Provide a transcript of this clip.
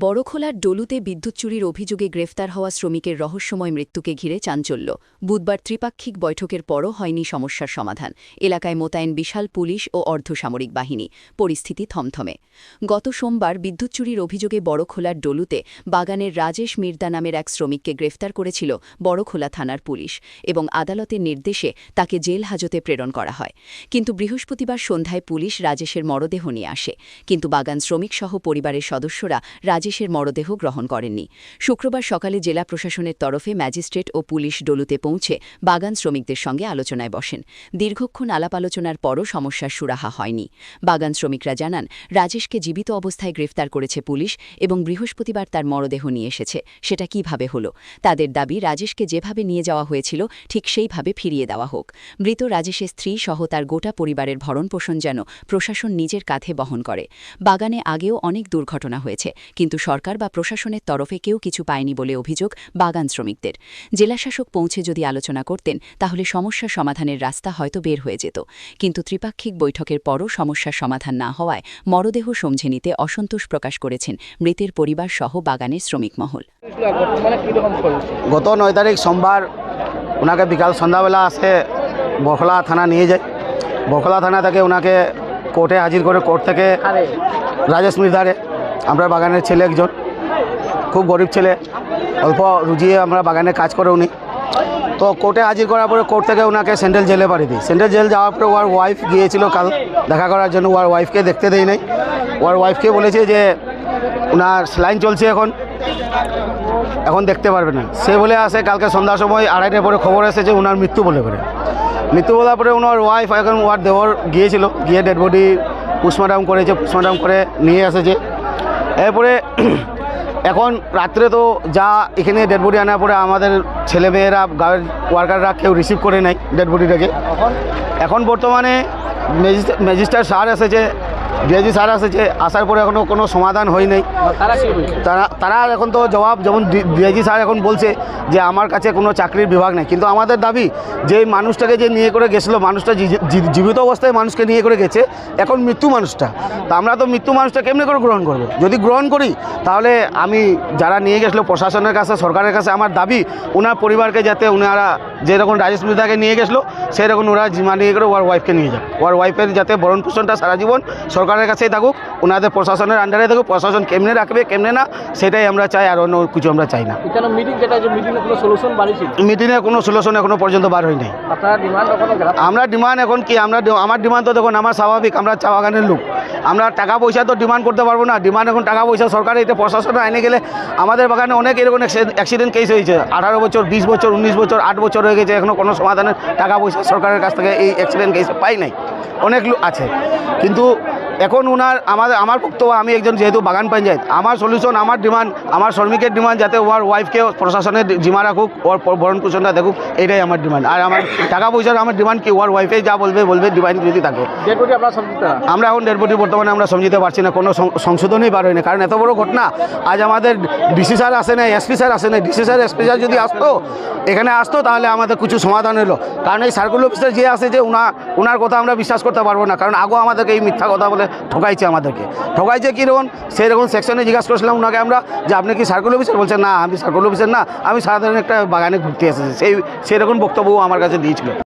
বড়খোলার ডলুতে বিদ্যুৎ চুরির অভিযোগে গ্রেফতার হওয়া শ্রমিকের রহস্যময় মৃত্যুকে ঘিরে চাঞ্চল্য। বুধবার ত্রিপাক্ষিক বৈঠকের পরও হয়নি সমস্যার সমাধান। এলাকায় মোতায়েন বিশাল পুলিশ ও অর্ধসামরিক বাহিনী। পরিস্থিতি থমথমে। গত সোমবার বিদ্যুৎ চুরির অভিযোগে বড়খোলার ডলুতে বাগানের রাজেশ মির্দা নামের এক শ্রমিককে গ্রেফতার করেছিল বড়খোলা থানার পুলিশ এবং আদালতের নির্দেশে তাকে জেল হাজতে প্রেরণ করা হয়। কিন্তু বৃহস্পতিবার সন্ধ্যায় পুলিশ রাজেশের মরদেহ নিয়ে আসে। কিন্তু বাগান শ্রমিকসহ পরিবারের সদস্যরা রাজেশের মরদেহ গ্রহণ করেননি। শুক্রবার সকালে জেলা প্রশাসনের তরফে ম্যাজিস্ট্রেট ও পুলিশ ডলুতে পৌঁছে বাগান শ্রমিকদের সঙ্গে আলোচনায় বসেন। দীর্ঘক্ষণ আলাপ আলোচনার পরও সমস্যার সুরাহা হয়নি। বাগান শ্রমিকরা জানান, রাজেশকে জীবিত অবস্থায় গ্রেফতার করেছে পুলিশ এবং বৃহস্পতিবার তার মরদেহ নিয়ে এসেছে। সেটা কীভাবে হলো? তাদের দাবি, রাজেশকে যেভাবে নিয়ে যাওয়া হয়েছিল, ঠিক সেইভাবে ফিরিয়ে দেওয়া হোক। মৃত রাজেশের স্ত্রী সহ তার গোটা পরিবারের ভরণপোষণ যেন প্রশাসন নিজের কাঁধে বহন করে। বাগানে আগেও অনেক দুর্ঘটনা হয়েছে, কিন্তু সরকার বা প্রশাসনের তরফে কেউ কিছু পায়নি বলে অভিযোগ বাগান শ্রমিকদের। জেলাশাসক পৌঁছে যদি আলোচনা করতেন, তাহলে সমস্যা সমাধানের রাস্তা হয়তো বের হয়ে যেত। কিন্তু ত্রিপাক্ষিক বৈঠকের পরও সমস্যার সমাধান না হওয়ায় মরদেহ সমঝে নিতে অসন্তোষ প্রকাশ করেছেন মৃতের পরিবার সহ বাগানের শ্রমিক মহল। গত নয় তারিখ সোমবার ওনাকে বিকাল সন্ধ্যাবেলা আসে বখলা থানা নিয়ে যায়। বখলা থানা থেকে ওনাকে কোর্টে হাজির করে কোর্ট থেকে রাজেশ মির্ধারে আমরা বাগানের ছেলে একজন, খুব গরিব ছেলে, অল্প রুজিয়ে আমরা বাগানে কাজ করে উনি। তো কোর্টে হাজির করার পরে কোর্ট থেকে ওনাকে সেন্ট্রাল জেলে পাঠিয়ে দিই। সেন্ট্রাল জেল যাওয়ার পরে ওর ওয়াইফ গিয়েছিল কাল দেখা করার জন্য, ওর ওয়াইফকে দেখতে দেয় নাই। ওর ওয়াইফকে বলেছে যে ওনার স্লাইন চলছে এখন এখন দেখতে পারবে না। সে বলে আসে কালকে সন্ধ্যার সময় আড়াইটার পরে খবর এসেছে ওনার মৃত্যু বলে করে। মৃত্যু বলার পরে ওনার ওয়াইফ এখন ওয়ার দেওয়ার গিয়েছিল, গিয়ে ডেড বডি পুষ্মাডাম করেছে পুষ্মাডাম করে নিয়ে এসেছে। এরপরে এখন রাত্রে তো যা এখানে ডেড বডি আনার পরে আমাদের ছেলেমেয়েরা গাঁয়ের ওয়ার্কাররা কেউ রিসিভ করে নেয় ডেড বডিটাকে এখন বর্তমানে ম্যাজিস্ট্রেট স্যার এসেছে ডিআইজি স্যার এসেছে আসার পরে এখনও কোনো সমাধান হয় নাই তারা তারা তারা এখন তো জবাব যেমন ডিআইজি স্যার এখন বলছে যে আমার কাছে কোনো চাকরির বিভাগ নেই। কিন্তু আমাদের দাবি যে মানুষটাকে যে নিয়ে করে গেছিল মানুষটা জীবিত অবস্থায় মানুষকে নিয়ে করে গেছে এখন মৃত্যু মানুষটা। তা আমরা তো মৃত্যু মানুষটা কেমনি করে গ্রহণ করব? যদি গ্রহণ করি তাহলে আমি যারা নিয়ে গেছিল প্রশাসনের কাছে সরকারের কাছে আমার দাবি ওনার পরিবারকে যাতে ওনারা যেরকম রাজেশ মৃদাকে নিয়ে গেছিল সেরকম ওরা জিমা নিয়ে করে ওর ওয়াইফকে নিয়ে যাক। ওর ওয়াইফের যাতে ভরণ পোষণটা সারা জীবন সরকারের কাছেই থাকুক ওনাদের প্রশাসনের আন্ডারে থাকুক প্রশাসন কেমনে রাখবে কেমনে না সেটাই আমরা চাই আর অন্য কিছু আমরা চাই না। এখানে মিটিং যেটা মিটিংয়ে কোনো সলিউশন এখনও পর্যন্ত বার হয় গ্রাম আমরা ডিমান্ড এখন কি? আমরা আমার ডিমান্ড তো দেখুন আমার স্বাভাবিক আমরা চা বাগানের লোক। আমরা টাকা পয়সা তো ডিমান্ড করতে পারব না। ডিমান্ড এখন টাকা পয়সা সরকার এটা প্রশাসনে আইনে গেলে আমাদের বাগানে অনেক এরকম অ্যাক্সিডেন্ট কেস হয়েছে। আঠারো বছর বিশ বছর উনিশ বছর আট বছর হয়ে গেছে এখনও কোনো সমাধানের টাকা পয়সা সরকারের কাছ থেকে এই অ্যাক্সিডেন্ট কেস পাই নাই। অনেক লোক আছে। কিন্তু এখন ওনার আমাদের আমার বক্তব্য আমি একজন যেহেতু বাগান পঞ্চায়েত আমার সলিউশন আমার ডিমান্ড আমার শ্রমিকের ডিমান্ড যাতে ওর ওয়াইফকে প্রশাসনের জিমা রাখুক ওর ভরণ পোষণটা দেখুক এটাই আমার ডিমান্ড আর আমার টাকা পয়সার আমার ডিমান্ড কি ওর ওয়াইফে যা বলবে বলবে ডিমান্ড যদি থাকে। আমরা এখন কোটি বর্তমানে আমরা সমঝিতে পারছি না কোনো সংশোধনই বার হয় না কারণ এত বড় ঘটনা আজ আমাদের ডিসি স্যার আসে না এসপি স্যার আসে না ডিসি স্যার এসপি স্যার যদি আসতো এখানে আসতো তাহলে আমাদের কিছু সমাধান হলো। কারণ এই সার্কুল অফিসার যে আছে যে উনা ওনার কথা আমরা বিশ্বাস করতে পারব না কারণ আগেও আমাদেরকে এই মিথ্যা কথা বলে ঠকাইছে আমাদেরকে। ঠকাইছে কীরকম সেরকম সেকশনে জিজ্ঞাসা করেছিলাম ওনাকে আমরা যে, আপনি কি সার্কুল অফিসার বলছেন না, আমি সার্কুল অফিসার না, আমি সাধারণ একটা বাগানে ঘুরতে এসেছি। সেই সেরকম বক্তব্যও আমার কাছে দিয়েছিল।